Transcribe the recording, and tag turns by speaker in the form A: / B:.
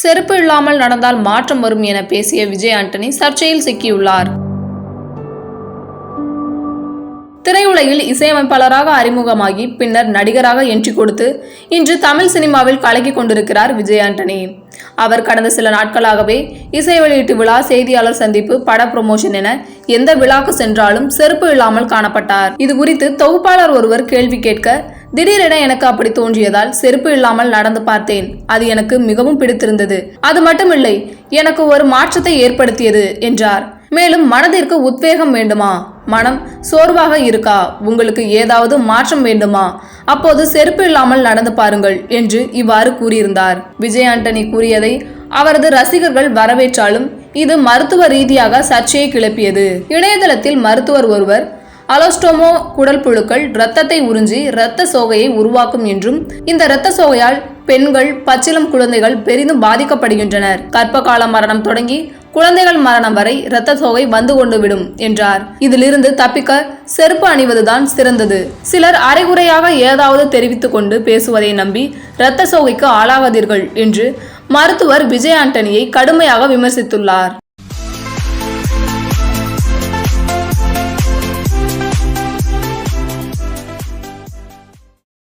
A: செருப்பு இல்லாமல் நடந்தால் மாற்றம் வரும் என பேசிய விஜய் ஆண்டனி சர்ச்சையில் சிக்கியுள்ளார். திரையுலகில் இசையமைப்பாளராக அறிமுகமாகி பின்னர் நடிகராக என்ட்ரி கொடுத்து இன்று தமிழ் சினிமாவில் கலக்கிக் கொண்டிருக்கிறார் விஜய் ஆண்டனி. அவர் கடந்த சில நாட்களாகவே இசை வெளியீட்டு விழா செய்தியாளர் சந்திப்பு பட ப்ரொமோஷன் என எந்த விழாக்கு சென்றாலும் செருப்பு இல்லாமல் காணப்பட்டார். இது குறித்து தொகுப்பாளர் ஒருவர் கேள்வி கேட்க திடீரென எனக்கு அப்படி தோன்றியதால் செருப்பு இல்லாமல் நடந்து பார்த்தேன். அது எனக்கு மிகவும் பிடித்திருந்தது. அது மட்டுமில்லை எனக்கு ஒரு மாற்றத்தை ஏற்படுத்தியது என்றார். மேலும் மனதிற்கு உத்வேகம் வேண்டுமா? மனம் சோர்வாக இருக்கா? உங்களுக்கு ஏதாவது மாற்றம் வேண்டுமா? அப்போது செருப்பு இல்லாமல் நடந்து பாருங்கள் என்று இவ்வாறு கூறியிருந்தார். விஜய் ஆண்டனி கூறியதை அவரது ரசிகர்கள் வரவேற்றாலும் இது மருத்துவ ரீதியாக சர்ச்சையை கிளப்பியது. இணையதளத்தில் மருத்துவர் ஒருவர் அலோஸ்டோமோ குடல் புழுக்கள் இரத்தத்தை உறிஞ்சி இரத்த சோகையை உருவாக்கும் என்றும் இந்த இரத்த சோகையால் பெண்கள் பச்சிலம் குழந்தைகள் பெரிதும் பாதிக்கப்படுகின்றனர். கர்ப்ப கால மரணம் தொடங்கி குழந்தைகள் மரணம் வரை இரத்த சோகை வந்து கொண்டு விடும் என்றார். இதிலிருந்து தப்பிக்க செருப்பு அணிவதுதான் சிறந்தது. சிலர் அரைகுறையாக ஏதாவது தெரிவித்துக் கொண்டு பேசுவதை நம்பி இரத்த சோகைக்கு ஆளாகாதீர்கள் என்று மருத்துவர் விஜய் ஆண்டனியை கடுமையாக விமர்சித்துள்ளார்.